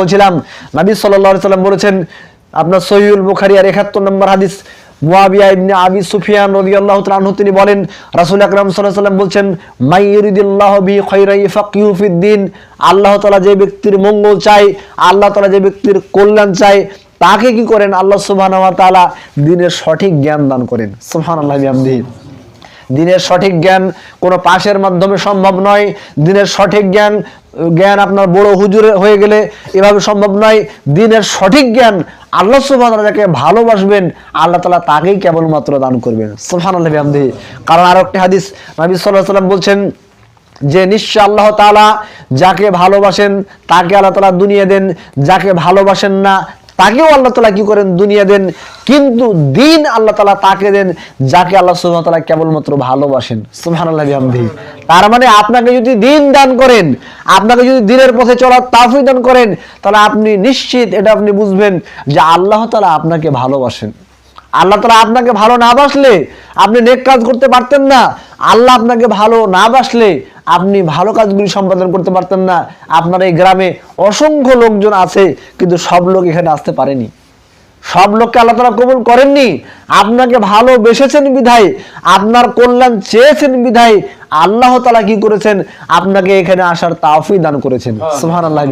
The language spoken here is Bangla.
বলছিলাম, নবী সাল্লাম বলেছেন, আপনার সহিউল বুখারী আর 71 নম্বর হাদিস তিনি বলেন বলছেন আল্লাহ তাআলা যে ব্যক্তির মঙ্গল চায়, আল্লাহ তাআলা যে ব্যক্তির কল্যাণ চায়, তাকে কি করেন? আল্লাহ তাআলা দিনের সঠিক জ্ঞান দান করেন। সুবহানাল্লাহি বিহামদিহি। দিনের সঠিক জ্ঞান কোনো পাশের মাধ্যমে সম্ভব নয়। দিনের সঠিক জ্ঞান জ্ঞান আপনার বড় হুজুরে হয়ে গেলে এভাবে সম্ভব নয়। দিনের সঠিক জ্ঞান আল্লাহ সুবহান যাকে ভালোবাসবেন, আল্লাহ তালা তাকেই কেবলমাত্র দান করবেন। সুবহান আল্লাহ কারণ আরও একটি হাদিস নবী সাল্লাহ সাল্লাম বলছেন যে, নিশ্চয় আল্লাহ তাআলা যাকে ভালোবাসেন তাকে আল্লাহ তাআলা দুনিয়া দেন, যাকে ভালোবাসেন না তাকেও আল্লাহ তালা কি করেন? দুনিয়া দেন। কিন্তু দিন আল্লাহ তালা তাকে দেন যাকে আল্লাহ সুবহান তালা কেবলমাত্র ভালোবাসেন। সুহান আল্লাহ তার মানে আপনাকে যদি দিন দান করেন, আপনাকে যদি দিনের পথে চলার তাফি দান করেন, তাহলে আপনি নিশ্চিত এটা আপনি বুঝবেন যে আল্লাহ তালা আপনাকে ভালোবাসেন। আল্লাহ তালা আপনাকে ভালো না বাসলে আপনি নেক কাজ করতে পারতেন না। আল্লাহ আপনাকে ভালো না বাসলে আপনি ভালো কাজগুলি সম্পাদন করতে পারতেন না। আপনার এই গ্রামে অসংখ্য লোকজন আছে কিন্তু সব লোক এখানে আসতে পারেনি। সব লোককে আল্লাহ তালা কবুল করেননি। আপনাকে ভালোবেসেছেন বিধায় আপনার কল্যাণ চেয়েছেন বিধায় আল্লাহ তালা কি করেছেন? আপনাকে এখানে আসার তাওফি দান করেছেন। সুহান আল্লাহ